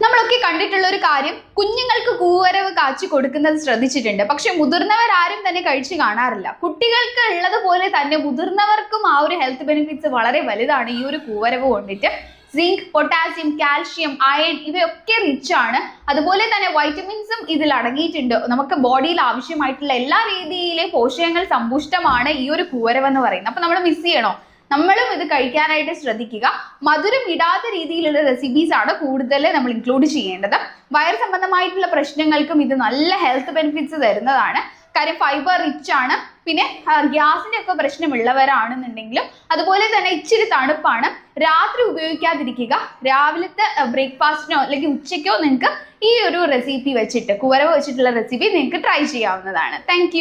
നമ്മളൊക്കെ കണ്ടിട്ടുള്ള ഒരു കാര്യം കുഞ്ഞുങ്ങൾക്ക് കൂവരവ് കാച്ചി കൊടുക്കുന്നത് ശ്രദ്ധിച്ചിട്ടുണ്ട്. പക്ഷെ മുതിർന്നവരാരും തന്നെ കഴിച്ചു കാണാറില്ല. കുട്ടികൾക്ക് ഉള്ളതുപോലെ തന്നെ മുതിർന്നവർക്കും ആ ഒരു ഹെൽത്ത് ബെനിഫിറ്റ്സ് വളരെ വലുതാണ് ഈ ഒരു കൂവരവ് കൊണ്ടിട്ട്. സിങ്ക് പൊട്ടാസ്യം കാൽഷ്യം അയൺ ഇവയൊക്കെ റിച്ച് ആണ്. അതുപോലെ തന്നെ വൈറ്റമിൻസും ഇതിൽ അടങ്ങിയിട്ടുണ്ട്. നമുക്ക് ബോഡിയിൽ ആവശ്യമായിട്ടുള്ള എല്ലാ രീതിയിലെ പോഷകങ്ങൾ സമ്പുഷ്ടമാണ് ഈ ഒരു കൂവരവ് എന്ന് പറയുന്നത്. അപ്പൊ നമ്മൾ മിസ് ചെയ്യണോ? നമ്മളും ഇത് കഴിക്കാനായിട്ട് ശ്രദ്ധിക്കുക. മധുരം ഇടാത്ത രീതിയിലുള്ള റെസിപ്പീസ് ആണ് കൂടുതൽ നമ്മൾ ഇൻക്ലൂഡ് ചെയ്യേണ്ടത്. വയർ സംബന്ധമായിട്ടുള്ള പ്രശ്നങ്ങൾക്കും ഇത് നല്ല ഹെൽത്ത് ബെനിഫിറ്റ്സ് തരുന്നതാണ്. കാര്യം ഫൈബർ റിച്ച് ആണ്. പിന്നെ ഗ്യാസിന്റെ ഒക്കെ പ്രശ്നമുള്ളവരാണെന്നുണ്ടെങ്കിലും അതുപോലെ തന്നെ ഇച്ചിരി തണുപ്പാണ്. രാത്രി ഉപയോഗിക്കാതിരിക്കുക. രാവിലത്തെ ബ്രേക്ക്ഫാസ്റ്റിനോ അല്ലെങ്കിൽ ഉച്ചയ്ക്കോ നിങ്ങൾക്ക് ഈ ഒരു റെസിപ്പി വെച്ചിട്ട് കുവരവ് വെച്ചിട്ടുള്ള റെസിപ്പി നിങ്ങൾക്ക് ട്രൈ ചെയ്യാവുന്നതാണ്. താങ്ക്